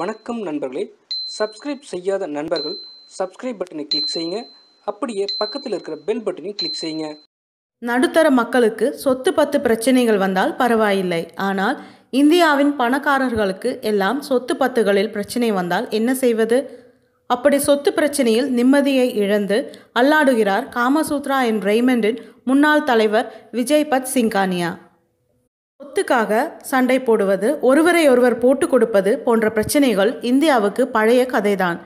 வணக்கம் நண்பர்களே. சப்ஸ்கிரைப் செய்யாத நண்பர்கள் சப்ஸ்கிரைப் பட்டனை கிளிக் செய்யுங்க. அப்படியே பக்கத்தில் இருக்கிற பெல் பட்டனையும் கிளிக் செய்யுங்க. நடுத்தர மக்களுக்கு சொத்து பத்து பிரச்சனைகள் வந்தால் பரவாயில்லை. ஆனால் இந்தியாவின் பணக்காரர்களுக்கு எல்லாம் சொத்து பத்துகளில் பிரச்சனை வந்தால் என்ன செய்வது? அப்படி சொத்து பிரச்சனையில் நிம்மதியை இழந்து அல்லாடுகிறார் காமசூத்ரா என் ரெய்மண்டின் முன்னாள் தலைவர் விஜய் பத் சிங்கானியா. சொத்துக்காக சண்டை போடுவது ஒருவரை ஒருவர் போட்டு கொடுப்பது போன்ற பிரச்சனைகள் இந்தியாவுக்கு பழைய கதைதான்.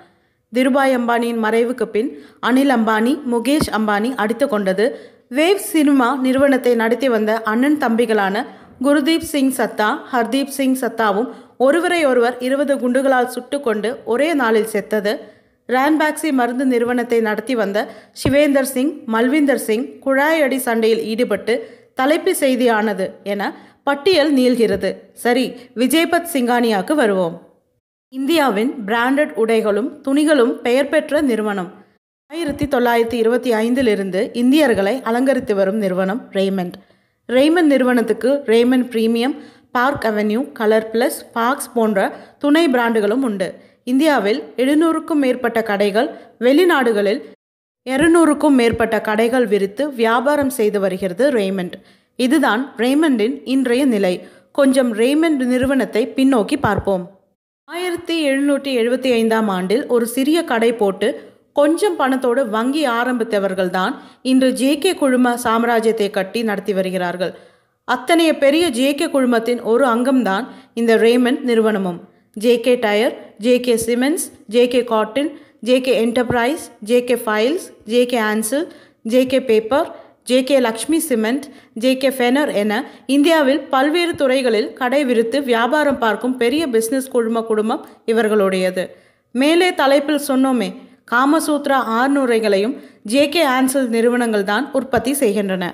திருபாய் அம்பானியின் மறைவுக்கு பின் அனில் அம்பானி முகேஷ் அம்பானி அடித்து கொண்டது. வேவ் சினிமா நிறுவனத்தை நடத்தி வந்த அண்ணன் தம்பிகளான குருதீப் சிங் சத்தா ஹர்தீப் சிங் சத்தாவும் ஒருவரை ஒருவர் இருபது குண்டுகளால் சுட்டுக்கொண்டு ஒரே நாளில் செத்தது. ரான்பேக்சி மருந்து நிறுவனத்தை நடத்தி வந்த சிவேந்தர் சிங் மல்விந்தர் சிங் குழாயடி சண்டையில் ஈடுபட்டு தலைப்பு செய்தியானது என பட்டியல் நீள்கிறது. சரி விஜய்பத் சிங்கானியாவுக்கு வருவோம். இந்தியாவின் பிராண்டட் உடைகளும் துணிகளும் பெயர் பெற்ற நிறுவனம். ஆயிரத்தி தொள்ளாயிரத்தி இருபத்தி ஐந்திலிருந்து இந்தியர்களை அலங்கரித்து வரும் நிறுவனம் ரெய்மண்ட் ரெய்மண்ட் நிறுவனத்துக்கு Raymond premium Park Avenue Color Plus Parx போன்ற துணை பிராண்டுகளும் உண்டு. இந்தியாவில் எழுநூறுக்கும் மேற்பட்ட கடைகள் வெளிநாடுகளில் இருநூறுக்கும் மேற்பட்ட கடைகள் விரித்து வியாபாரம் செய்து வருகிறது ரெய்மண்ட் இதுதான் ரெய்மண்டின் இன்றைய நிலை. கொஞ்சம் ரெய்மண்ட் நிறுவனத்தை பின்னோக்கி பார்ப்போம். ஆயிரத்தி எழுநூற்றி எழுபத்தி ஐந்தாம் ஆண்டில் ஒரு சிறிய கடை போட்டு கொஞ்சம் பணத்தோடு வங்கி ஆரம்பித்தவர்கள்தான் இன்று ஜேகே குழும சாம்ராஜ்யத்தை கட்டி நடத்தி வருகிறார்கள். அத்தனைய பெரிய ஜேகே குழுமத்தின் ஒரு அங்கம்தான் இந்த ரேமண்ட் நிறுவனமும். JK tyre JK cements JK cotton JK enterprise JK files JK Ansell JK paper JK Lakshmi cement JK Fenner என இந்தியாவில் பல்வேறு துறைகளில் கடை விரித்து வியாபாரம் பார்க்கும் பெரிய பிஸ்னஸ் குழும குடும்பம் இவர்களுடையது மேலே தலைப்பில் சொன்னோமே காமசூத்ரா ஆறுநூறைகளையும் ஜேகே ஆன்சல் நிறுவனங்கள் தான் உற்பத்தி செய்கின்றன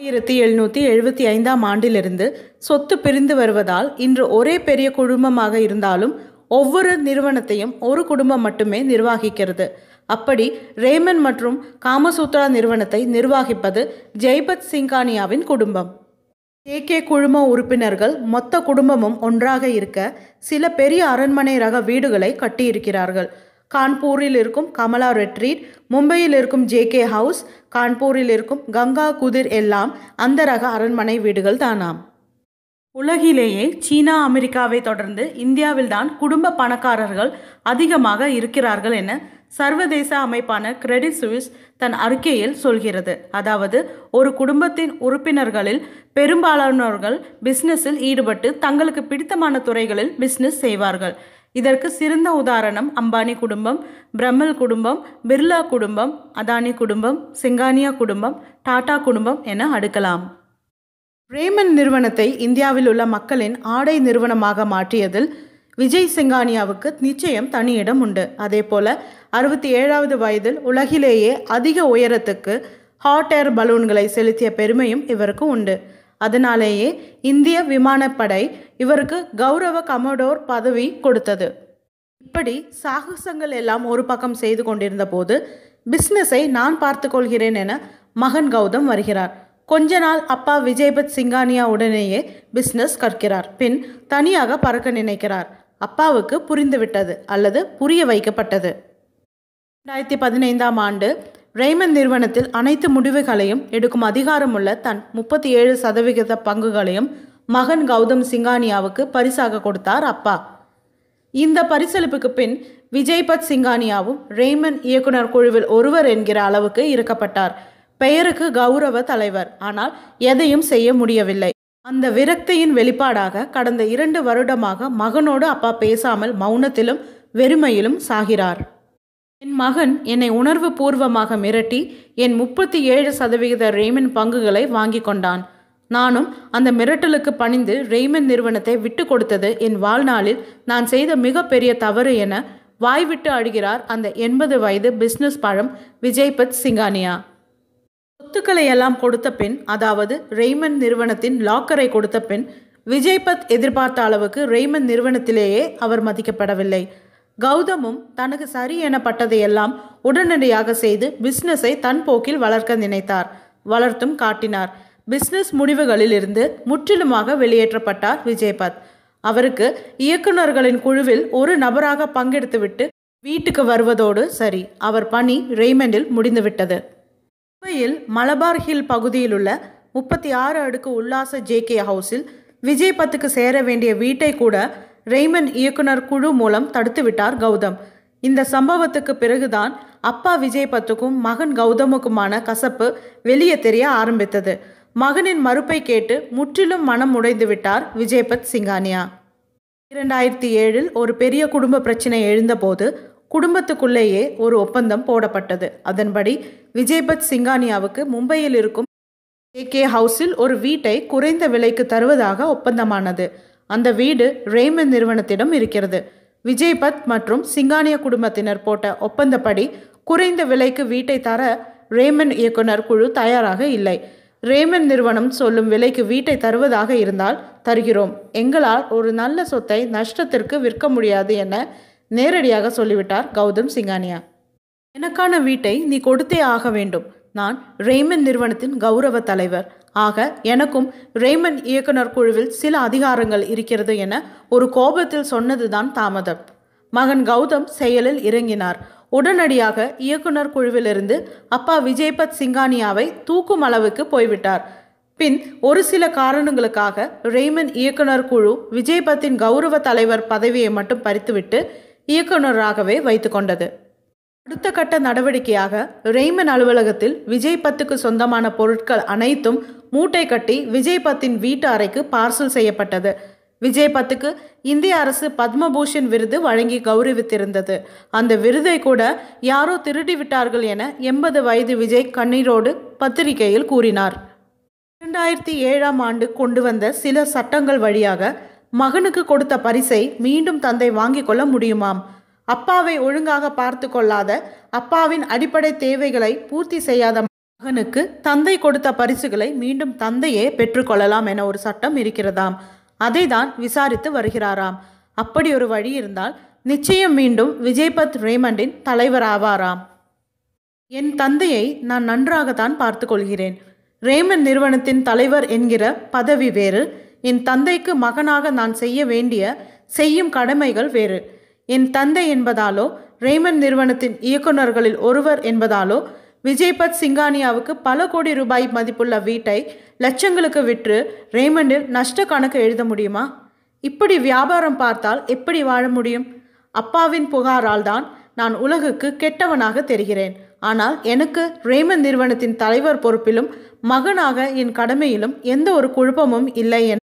ஆயிரத்தி எழுநூற்றி எழுபத்தி ஐந்தாம் ஆண்டிலிருந்து சொத்து பிரிந்து வருவதால் இன்று ஒரே பெரிய குடும்பமாக இருந்தாலும் ஒவ்வொரு நிறுவனத்தையும் ஒரு குடும்பம் மட்டுமே நிர்வகிக்கிறது. அப்படி ரேமன் மற்றும் காமசூத்ரா நிறுவனத்தை நிர்வகிப்பது ஜெய்பத் சிங்கானியாவின் குடும்பம். கே. குழும உறுப்பினர்கள் மொத்த குடும்பமும் ஒன்றாக இருக்க சில பெரிய அரண்மனை ரக வீடுகளை கட்டியிருக்கிறார்கள். கான்பூரில் இருக்கும் கமலா ரெட்ரீட் மும்பையில் இருக்கும் ஜேகே ஹவுஸ் கான்பூரில் இருக்கும் கங்கா குதிர் எல்லாம் அந்த ரக அரண்மனை வீடுகள் தானாம். உலகிலேயே சீனா அமெரிக்காவை தொடர்ந்து இந்தியாவில்தான் குடும்ப பணக்காரர்கள் அதிகமாக இருக்கிறார்கள் என சர்வதேச அமைப்பான கிரெடிட் சுவிஸ் தன் அறிக்கையில் சொல்கிறது. அதாவது ஒரு குடும்பத்தின் உறுப்பினர்களில் பெரும்பாலானவர்கள் பிஸ்னஸில் ஈடுபட்டு தங்களுக்கு பிடித்தமான துறைகளில் பிஸ்னஸ் செய்வார்கள். இதற்கு சிறந்த உதாரணம் அம்பானி குடும்பம் பிரம்மல் குடும்பம் பிர்லா குடும்பம் அதானி குடும்பம் சிங்கானியா குடும்பம் டாடா குடும்பம் என அடுக்கலாம். ரேமன் நிறுவனத்தை இந்தியாவில் உள்ள மக்களின் ஆடை நிறுவனமாக மாற்றியதில் விஜய் சிங்கானியாவுக்கு நிச்சயம் தனி இடம் உண்டு. அதே போல அறுபத்தி ஏழாவது வயதில் உலகிலேயே அதிக உயரத்துக்கு ஹாட் ஏர் பலூன்களை செலுத்திய பெருமையும் இவருக்கு உண்டு. அதனாலேயே இந்திய விமானப்படை இவருக்கு கௌரவ கமடோர் பதவி கொடுத்தது. இப்படி சாகசங்கள் எல்லாம் ஒரு பக்கம் செய்து கொண்டிருந்த போது பிஸ்னஸை நான் பார்த்து கொள்கிறேன் என மகன் கௌதம் வருகிறார். கொஞ்ச நாள் அப்பா விஜய்பத் சிங்கானியா உடனேயே பிஸ்னஸ் கற்கிறார். பின் தனியாக பறக்க நினைக்கிறார். அப்பாவுக்கு புரிந்துவிட்டது அல்லது புரிய வைக்கப்பட்டது. ரெண்டாயிரத்தி பதினைந்தாம் ஆண்டு ரெய்மன் நிறுவனத்தில் அனைத்து முடிவுகளையும் எடுக்கும் அதிகாரமுள்ள தன் முப்பத்தி ஏழு சதவிகித பங்குகளையும் மகன் கௌதம் சிங்கானியாவுக்கு பரிசாக கொடுத்தார் அப்பா. இந்த பரிசளிப்புக்கு பின் விஜய்பத் சிங்கானியாவும் ரெய்மன் இயக்குனர் குழுவில் ஒருவர் என்கிற அளவுக்கு இருக்கப்பட்டார். பெயருக்கு கௌரவ தலைவர். ஆனால் எதையும் செய்ய முடியவில்லை. அந்த விரக்தியின் வெளிப்பாடாக கடந்த இரண்டு வருடமாக மகனோடு அப்பா பேசாமல் மௌனத்திலும் வெறுமையிலும் சாகிறார். என் மகன் என்னை உணர்வு பூர்வமாக மிரட்டி என் முப்பத்தி ஏழு சதவிகித ரெய்மன் பங்குகளை வாங்கி கொண்டான். நானும் அந்த மிரட்டலுக்கு பணிந்து ரெய்மன் நிறுவனத்தை விட்டு கொடுத்தது என் வாழ்நாளில் நான் செய்த மிகப்பெரிய தவறு என வாய்விட்டு அழுகிறார் அந்த எண்பது வயது பிஸ்னஸ் பழம் விஜய்பத் சிங்கானியா. சொத்துக்களை எல்லாம் கொடுத்த பின் அதாவது ரெய்மன் நிறுவனத்தின் லாக்கரை கொடுத்த பின் விஜய்பத் எதிர்பார்த்த அளவுக்கு ரெய்மன் நிறுவனத்திலேயே அவர் மதிக்கப்படவில்லை. கௌதமும் தனக்கு சரி எனப்பட்டதையெல்லாம் உடனடியாக செய்து பிஸ்னஸை தன் போக்கில் வளர்க்க நினைத்தார். வளர்த்தும் காட்டினார். பிஸ்னஸ் முடிவுகளில் இருந்து முற்றிலுமாக வெளியேற்றப்பட்டார் விஜய்பத். அவருக்கு இயக்குநர்களின் குழுவில் ஒரு நபராக பங்கெடுத்துவிட்டு வீட்டுக்கு வருவதோடு சரி அவர் பணி ரெய்மண்டில் முடிந்துவிட்டது. மும்பையில் மலபார் ஹில் பகுதியில் உள்ள முப்பத்தி ஆறு அடுக்கு உல்லாச ஜேகே ஹவுஸில் விஜய் பத்துக்கு சேர வேண்டிய வீட்டை கூட ரெய்மன் இயக்குனர் குழு மூலம் தடுத்துவிட்டார் கௌதம். இந்த சம்பவத்துக்கு பிறகுதான் அப்பா விஜய் பத்துக்கும் மகன் கௌதமுக்குமான கசப்பு வெளியே தெரிய ஆரம்பித்தது. மகனின் மறுப்பை கேட்டு முற்றிலும் மனம் உடைந்து விட்டார் விஜய்பத் சிங்கானியா. இரண்டாயிரத்தி ஏழில் ஒரு பெரிய குடும்ப பிரச்சனை எழுந்தபோது குடும்பத்துக்குள்ளேயே ஒரு ஒப்பந்தம் போடப்பட்டது. அதன்படி விஜய்பத் சிங்கானியாவுக்கு மும்பையில் இருக்கும் ஏகே ஹவுஸில் ஒரு வீட்டை குறைந்த விலைக்கு தருவதாக ஒப்பந்தமானது. அந்த வீடு ரேமன் நிறுவனத்திடம் இருக்கிறது. விஜய்பத் மற்றும் சிங்கானிய குடும்பத்தினர் போட்ட ஒப்பந்தப்படி குறைந்த விலைக்கு வீட்டை தர ரேமன் இயக்குனர் குழு தயாராக இல்லை. ரேமன் நிறுவனம் சொல்லும் விலைக்கு வீட்டை தருவதாக இருந்தால் தருகிறோம். எங்களால் ஒரு நல்ல சொத்தை நஷ்டத்திற்கு விற்க முடியாது என நேரடியாக சொல்லிவிட்டார் கௌதம் சிங்கானியா. எனக்கான வீட்டை நீ கொடுத்தே ஆக வேண்டும். நான் ரேமன் நிறுவனத்தின் கௌரவ தலைவர். ஆக எனக்கும் ரேமன் இயக்குனர் குழுவில் சில அதிகாரங்கள் இருக்கிறது என ஒரு கோபத்தில் சொன்னதுதான் தாமதம். மகன் கௌதம் செயலில் இறங்கினார். உடனடியாக இயக்குனர் குழுவிலிருந்து அப்பா விஜய்பத் சிங்கானியாவை தூக்கும் அளவுக்கு போய்விட்டார். பின் ஒரு சில காரணங்களுக்காக ரெய்மன் இயக்குனர் குழு விஜய்பத்தின் கௌரவ தலைவர் பதவியை மட்டும் பறித்துவிட்டு இயக்குனராகவே வைத்துக்கொண்டது அடுத்த கட்ட நடவடிக்கையாக ரெய்மன் அலுவலகத்தில் விஜய் பத்துக்கு சொந்தமான பொருட்கள் அனைத்தும் மூட்டை கட்டி விஜய் பத்தின் வீட்டு அறைக்கு பார்சல் செய்யப்பட்டது. விஜய் பத்துக்கு இந்திய அரசு பத்மபூஷன் விருது வழங்கி கௌரவித்திருந்தது. அந்த விருதை கூட யாரோ திருடி விட்டார்கள் என எண்பது வயது விஜய் கண்ணீரோடு பத்திரிகையில் கூறினார். இரண்டாயிரத்தி ஏழாம் ஆண்டு கொண்டு வந்த சில சட்டங்கள் வழியாக மகனுக்கு கொடுத்த பரிசை மீண்டும் தந்தை வாங்கிக் கொள்ள முடியுமாம்? அப்பாவை ஒழுங்காக பார்த்து கொள்ளாத அப்பாவின் அடிப்படை தேவைகளை பூர்த்தி செய்யாத மகனுக்கு தந்தை கொடுத்த பரிசுகளை மீண்டும் தந்தையே பெற்றுக்கொள்ளலாம் என ஒரு சட்டம் இருக்கிறதாம். அதை தான் விசாரித்து வருகிறாராம். அப்படி ஒரு வழி இருந்தால் நிச்சயம் மீண்டும் விஜய்பத் ரேமண்டின் தலைவர் ஆவாராம். என் தந்தையை நான் நன்றாகத்தான் பார்த்து கொள்கிறேன் ரேமன் நிறுவனத்தின் தலைவர் என்கிற பதவி வேறு. என் தந்தைக்கு மகனாக நான் செய்ய வேண்டிய செய்யும் கடமைகள் வேறு. என் தந்தை என்பதாலோ ரேமன் நிறுவனத்தின் இயக்குநர்களில் ஒருவர் என்பதாலோ விஜய்பத் சிங்கானியாவுக்கு பல கோடி ரூபாய் மதிப்புள்ள வீட்டை லட்சங்களுக்கு விற்று ரேமண்டில் நஷ்ட கணக்கு எழுத முடியுமா? இப்படி வியாபாரம் பார்த்தால் எப்படி வாழ முடியும்? அப்பாவின் புகாரால் தான் நான் உலகுக்கு கெட்டவனாக தெரிகிறேன். ஆனால் எனக்கு ரேமன் நிறுவனத்தின் தலைவர் பொறுப்பிலும் மகனாக என் கடமையிலும் எந்த ஒரு குழப்பமும் இல்லை என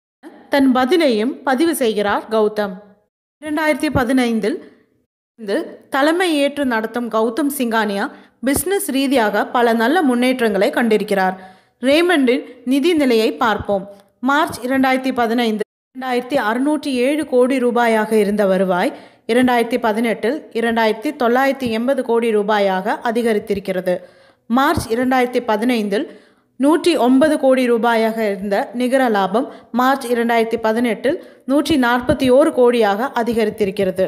தன் பதிலையும் பதிவு செய்கிறார் கௌதம். இரண்டாயிரத்தி பதினைந்தில் இருந்து தலைமை ஏற்று நடத்தும் கௌதம் சிங்கானியா பிஸ்னஸ் ரீதியாக பல நல்ல முன்னேற்றங்களை கண்டிருக்கிறார். ரேமண்டின் நிதி நிலையை பார்ப்போம். மார்ச் இரண்டாயிரத்தி பதினைந்து இரண்டாயிரத்தி அறுநூற்றி ஏழு கோடி ரூபாயாக இருந்த வருவாய் இரண்டாயிரத்தி பதினெட்டில் இரண்டாயிரத்தி தொள்ளாயிரத்தி எண்பது கோடி ரூபாயாக அதிகரித்திருக்கிறது. மார்ச் இரண்டாயிரத்தி பதினைந்தில் நூற்றி ஒன்பது கோடி ரூபாயாக இருந்த நிகர லாபம் மார்ச் இரண்டாயிரத்தி பதினெட்டில் நூற்றி நாற்பத்தி ஓரு கோடியாக அதிகரித்திருக்கிறது.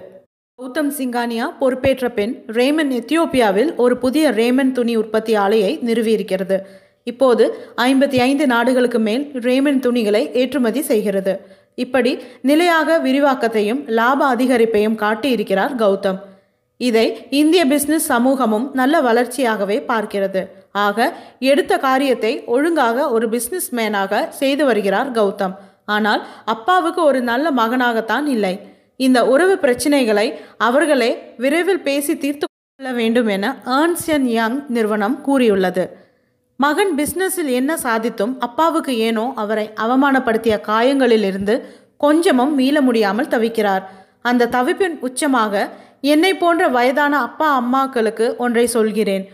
கௌதம் சிங்கானியா பொறுப்பேற்ற பின் ரேமன் எத்தியோப்பியாவில் ஒரு புதிய ரேமன் துணி உற்பத்தி ஆலையை நிறுவியிருக்கிறது. இப்போது ஐம்பத்தி ஐந்து நாடுகளுக்கு மேல் ரேமன் துணிகளை ஏற்றுமதி செய்கிறது. இப்படி நிலையாக விரிவாக்கத்தையும் லாப அதிகரிப்பையும் காட்டியிருக்கிறார் கௌதம். இதை இந்திய பிஸ்னஸ் சமூகமும் நல்ல வளர்ச்சியாகவே பார்க்கிறது. ஆக எடுத்த காரியத்தை ஒழுங்காக ஒரு பிஸ்னஸ் மேனாக செய்து வருகிறார் கௌதம். ஆனால் அப்பாவுக்கு ஒரு நல்ல மகனாகத்தான் இல்லை. இந்த உறவு பிரச்சனைகளை அவர்களே விரைவில் பேசி தீர்த்து கொள்ள வேண்டும் என ஏர்ன்ஸ்டன் யங் நிறுவனம் கூறியுள்ளது. மகன் பிஸ்னஸில் என்ன சாதித்தும் அப்பாவுக்கு ஏனோ அவரை அவமானப்படுத்திய காயங்களிலிருந்து கொஞ்சமும் மீள முடியாமல் தவிக்கிறார். அந்த தவிப்பின் உச்சமாக என்னை போன்ற வயதான அப்பா அம்மாக்களுக்கு ஒன்றை சொல்கிறேன்.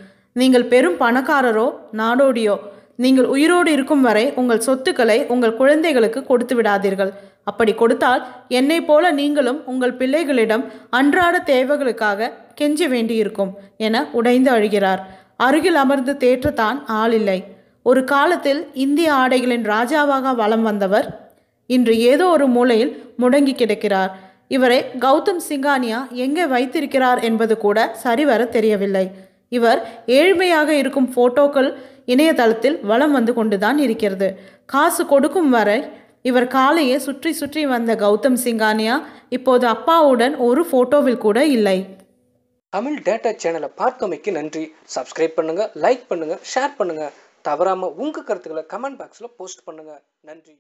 நீங்கள் பெரும் பணக்காரரோ நாடோடியோ நீங்கள் உயிரோடு இருக்கும் வரை உங்கள் சொத்துக்களை உங்கள் குழந்தைகளுக்கு கொடுத்து விடாதீர்கள். அப்படி கொடுத்தால் என்னை போல நீங்களும் உங்கள் பிள்ளைகளிடம் அன்றாட தேவைகளுக்காக கெஞ்ச வேண்டியிருக்கும் என உடைந்து அழுகிறார். அருகில் அமர்ந்து தேற்றத்தான் ஆளில்லை ஒரு காலத்தில் இந்திய ஆடைகளின் ராஜாவாக வலம் வந்தவர் இன்று ஏதோ ஒரு மூலையில் முடங்கி கிடக்கிறார். இவரை கௌதம் சிங்கானியா எங்கே வைத்திருக்கிறார் என்பது கூட சரிவர தெரியவில்லை. இவர் ஏழ்மையாக இருக்கும் போட்டோக்கள் இணையதளத்தில் வலம் வந்து கொண்டுதான் இருக்கிறது. காசு கொடுக்கும் வரை இவர் காலையே சுற்றி சுற்றி வந்த கௌதம் சிங்கானியா இப்போது அப்பாவுடன் ஒரு ஃபோட்டோவில் கூட இல்லை. தமிழ் டேட்டா சேனலை பார்க்கமைக்கு நன்றி. சப்ஸ்கிரைப் பண்ணுங்க லைக் பண்ணுங்க ஷேர் பண்ணுங்க. தவறாம உங்க கருத்துக்களை கமெண்ட் பாக்ஸ்ல போஸ்ட் பண்ணுங்க. நன்றி.